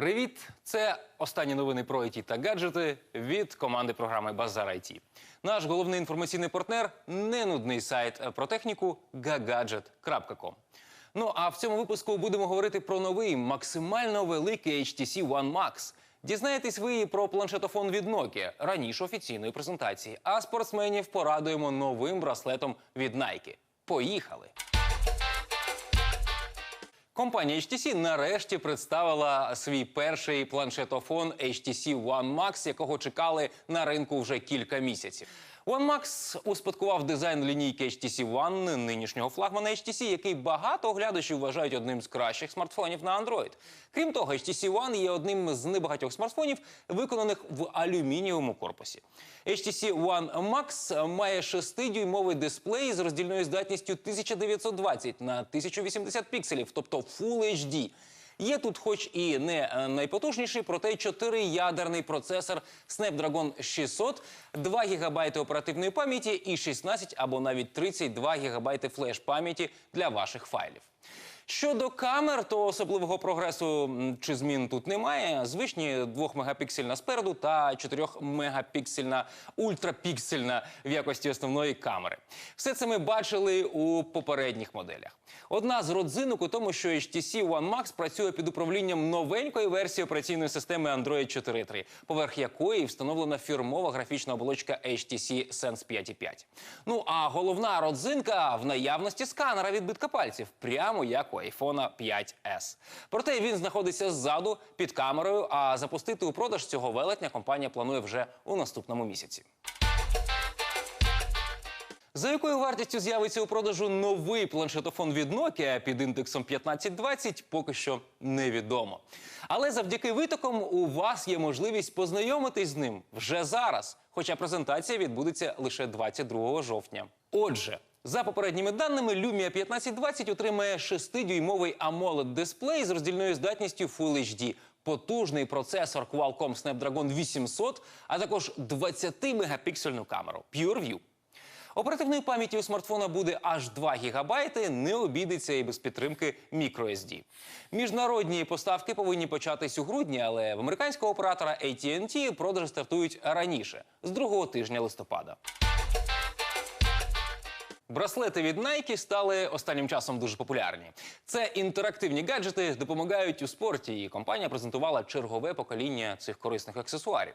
Привіт! Це останні новини про ІТ та гаджети від команди програми Базар IT. Наш головний інформаційний партнер ненудний сайт про техніку gagadget.com. Ну а в цьому випуску будемо говорити про новий максимально великий HTC One Max. Дізнаєтесь ви про планшетофон від Nokia раніше офіційної презентації. А спортсменів порадуємо новим браслетом від Nike. Поїхали! Компанія HTC нарешті представила свій перший планшетофон HTC One Max, якого чекали на ринку вже кілька місяців. One Max успадкував дизайн лінійки HTC One, нинішнього флагмана HTC, який багато оглядачів вважають одним з кращих смартфонів на Android. Крім того, HTC One є одним з небагатьох смартфонів, виконаних в алюмінієвому корпусі. HTC One Max має 6-дюймовий дисплей з роздільною здатністю 1920 на 1080 пікселів, тобто Full HD. Є тут, хоч і не е, найпотужніший, проте 4-ядерний процесор Snapdragon 600, 2 ГБ оперативної пам'яті і 16 або навіть 32 ГБ флеш-пам'яті для ваших файлів. Щодо камер, то особливого прогресу чи змін тут немає. Звичні 2-мегапіксельна спереду та 4-мегапіксельна ультрапіксельна в якості основної камери. Все це ми бачили у попередніх моделях. Одна з родзинок у тому, що HTC One Max працює під управлінням новенької версії операційної системи Android 4.3, поверх якої встановлена фірмова графічна оболочка HTC Sense 5.5. Ну а головна родзинка в наявності сканера відбитка пальців, прямо як у iPhone 5S. Проте він знаходиться ззаду під камерою. А запустити у продаж цього велетня компанія планує вже у наступному місяці. За якою вартістю з'явиться у продажу новий планшетофон від Nokia під індексом 1520, поки що невідомо. Але завдяки витокам у вас є можливість познайомитись з ним вже зараз, хоча презентація відбудеться лише 22 жовтня. Отже, за попередніми даними, Lumia 1520 отримає 6-дюймовий amoled дисплей з роздільною здатністю Full HD, потужний процесор Qualcomm Snapdragon 800, а також 20-мегапіксельну камеру PureView. Оперативної пам'яті у смартфона буде аж 2 гігабайти, не обійдеться і без підтримки microSD. Міжнародні поставки повинні початись у грудні, але в американського оператора AT&T продажі стартують раніше, з другого тижня листопада. Браслети від Nike стали останнім часом дуже популярні. Це інтерактивні гаджети допомагають у спорті, і компанія презентувала чергове покоління цих корисних аксесуарів.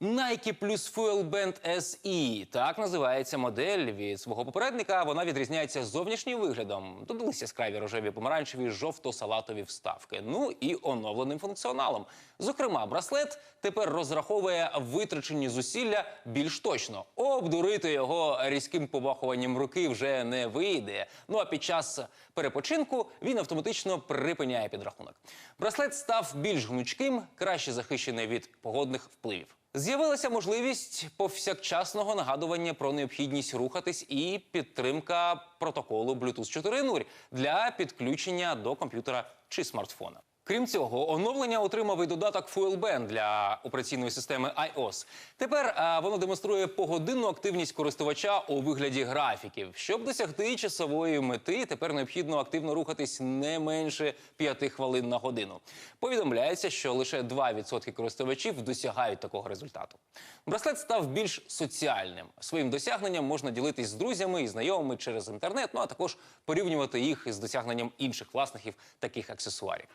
Nike Plus Fuel Band SE – так називається модель від свого попередника. Вона відрізняється зовнішнім виглядом. Додалися яскраві рожеві помаранчеві жовто-салатові вставки. Ну і оновленим функціоналом. Зокрема, браслет тепер розраховує витрачені зусилля більш точно. Обдурити його різким помахуванням руки вже не вийде. Ну а під час перепочинку він автоматично припиняє підрахунок. Браслет став більш гнучким, краще захищений від погодних впливів. З'явилася можливість повсякчасного нагадування про необхідність рухатись і підтримка протоколу Bluetooth 4.0 для підключення до комп'ютера чи смартфона. Крім цього, оновлення отримав і додаток Fuel Band для операційної системи iOS. Тепер а, воно демонструє погодинну активність користувача у вигляді графіків. Щоб досягти часової мети, тепер необхідно активно рухатись не менше 5 хвилин на годину. Повідомляється, що лише 2% користувачів досягають такого результату. Браслет став більш соціальним. Своїм досягненням можна ділитись з друзями і знайомими через інтернет, ну а також порівнювати їх із досягненням інших власників таких аксесуарів.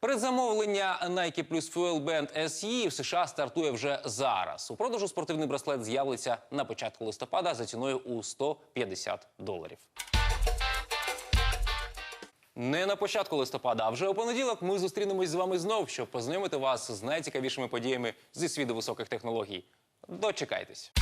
Передзамовлення Nike Plus Fuel Band SE в США стартує вже зараз. У продажу спортивний браслет з'явиться на початку листопада за ціною у 150 доларів. Не на початку листопада, а вже у понеділок ми зустрінемось з вами знов, щоб познайомити вас з найцікавішими подіями зі світу високих технологій. Дочекайтесь.